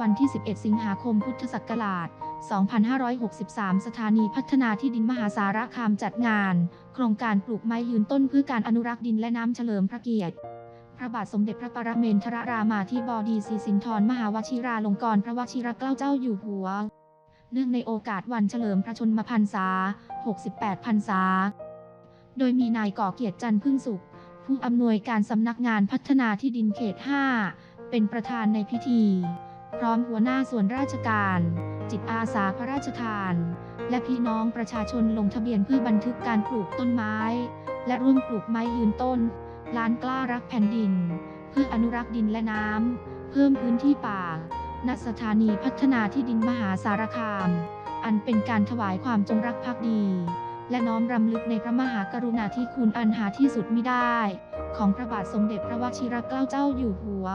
วันที่ 11 สิงหาคมพุทธศักราช 2563 สถานีพัฒนาที่ดินมหาสารคามจัดงาน โครงการปลูกไม้ยืนต้นเพื่อการอนุรักษ์ดินและน้ำเฉลิมพระเกียรติ พระบาทสมเด็จพระปรเมนทรรามาธิบดีศรีสินธรมหาวชิราลงกรณพระวชิรเกล้าเจ้าอยู่หัว เนื่องในโอกาสวันเฉลิมพระชนมพรรษา 68 พรรษา โดยมีนายก่อเกียรติจันทร์พึ่งสุข ผู้อำนวยการสำนักงานพัฒนาที่ดินเขต 5 เป็นประธานในพิธี พร้อมหัวหน้าส่วนราชการ จิตอาสาพระราชทาน และพี่น้องประชาชนลงทะเบียนเพื่อบันทึกการปลูกต้นไม้ และร่วมปลูกไม้ยืนต้น ล้านกล้ารักแผ่นดิน เพื่ออนุรักษ์ดินและน้ำ เพิ่มพื้นที่ป่า ณ สถานีพัฒนาที่ดินมหาสารคาม อันเป็นการถวายความจงรักภักดี และน้อมรำลึกในพระมหากรุณาธิคุณอันหาที่สุดมิได้ ของพระบาทสมเด็จพระวชิรเกล้าเจ้าอยู่หัว